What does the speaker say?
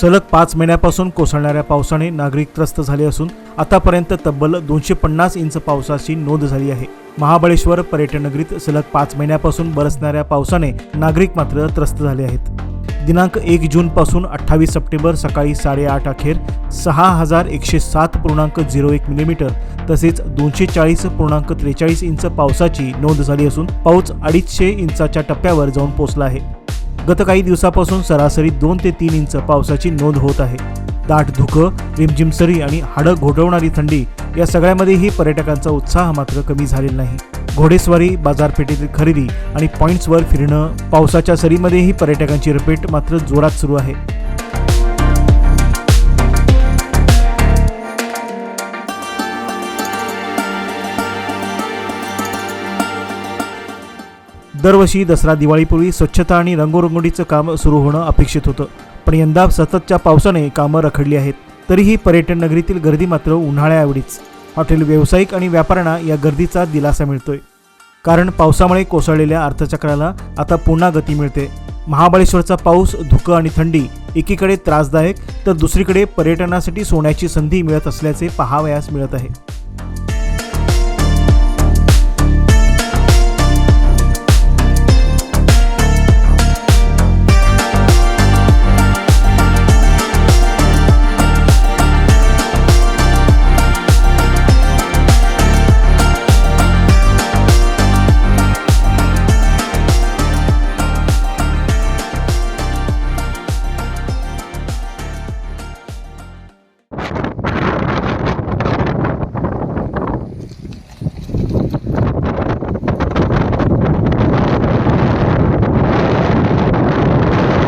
सलग पाच महिन्यापासून कोसळणाऱ्या पावसाने नागरिक त्रस्त झाले असून आतापर्यंत तब्बल दोनशे पन्नास इंच पावसाची नोंद झाली आहे. महाबळेश्वर पर्यटन नगरीत सलग पाच महिन्यापासून बरसणाऱ्या पावसाने नागरिक मात्र त्रस्त झाले आहेत. दिनांक एक जून पासून अठ्ठावीस सप्टेंबर सकाळी साडेआठ अखेर सहा हजार एकशे सात पूर्णांक झिरो एक मिलीमीटर तसेच दोनशे चाळीस पूर्णांक त्रेचाळीस इंच पावसाची नोंद झाली असून पाऊस अडीचशे इंचाच्या टप्प्यावर जाऊन पोहोचला आहे. गत काही दिवसापासून सरासरी दोन ते तीन इंच पावसाची नोंद होत आहे. दाट धुकं रिमझिम सरी आणि हाडं घोटवणारी थंडी या सगळ्यामध्येही पर्यटकांचा उत्साह मात्र कमी झालेला नाही. घोडेस्वारी बाजारपेठेतील खरेदी आणि पॉईंट्सवर फिरणं पावसाच्या सरीमध्येही पर्यटकांची रपेट मात्र जोरात सुरू आहे. दरवर्षी दसरा दिवाळीपूर्वी स्वच्छता आणि रंगोरंगोटीचं काम सुरू होणं अपेक्षित होतं. पण यंदा सततच्या पावसाने कामं रखडली आहेत. तरीही पर्यटन नगरीतील गर्दी मात्र उन्हाळ्याएवढीच हॉटेल व्यावसायिक आणि व्यापाऱ्यांना या गर्दीचा दिलासा मिळतोय. कारण पावसामुळे कोसळलेल्या अर्थचक्राला आता पुन्हा गती मिळते. महाबळेश्वरचा पाऊस धुकं आणि थंडी एकीकडे त्रासदायक तर दुसरीकडे पर्यटनासाठी सोन्याची संधी मिळत असल्याचे पाहावयास मिळत आहे.